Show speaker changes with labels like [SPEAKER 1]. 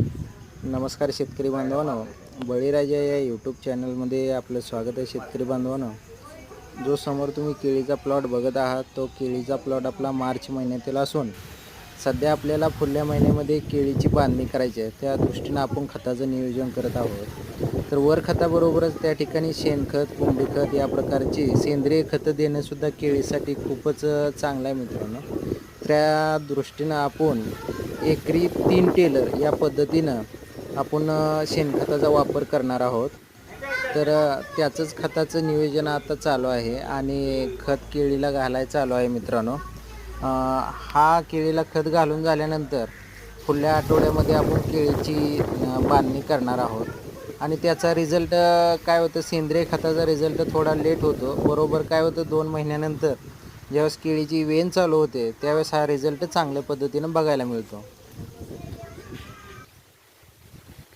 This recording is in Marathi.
[SPEAKER 1] नमस्कार शेतकरी बांधवांनो. बळीराजा या यूट्यूब चॅनलमध्ये आपलं स्वागत आहे शेतकरी बांधवांनो. जो समोर तुम्ही केळीचा प्लॉट बघत आहात तो केळीचा प्लॉट आपला मार्च महिन्यातील असून सध्या आपल्याला पुढल्या महिन्यामध्ये केळीची बांधणी करायची आहे. त्या दृष्टीनं आपण खताचं नियोजन करत आहोत. तर वर खताबरोबरच त्या ठिकाणी शेणखत कोंबडी खत या प्रकारची सेंद्रिय खतं देणंसुद्धा केळीसाठी खूपच चांगलं आहे मित्रांनो. त्या दृष्टीनं आपण एकरी तीन टेलर या पद्धतीनं आपण शेणखताचा वापर करणार आहोत. तर त्याचंच खताचं नियोजन आता चालू आहे आणि खत केळीला घालायला चालू आहे मित्रांनो. हा केळीला खत घालून झाल्यानंतर पुढल्या आठवड्यामध्ये आपण केळीची बांधणी करणार आहोत. आणि त्याचा रिझल्ट काय होतं सेंद्रिय खताचा रिझल्ट थोडा लेट होतो. बरोबर काय होतं दोन महिन्यानंतर ज्यावेळेस केळीची वेन चालू होते त्यावेळेस हा रिझल्ट चांगल्या पद्धतीनं बघायला मिळतो.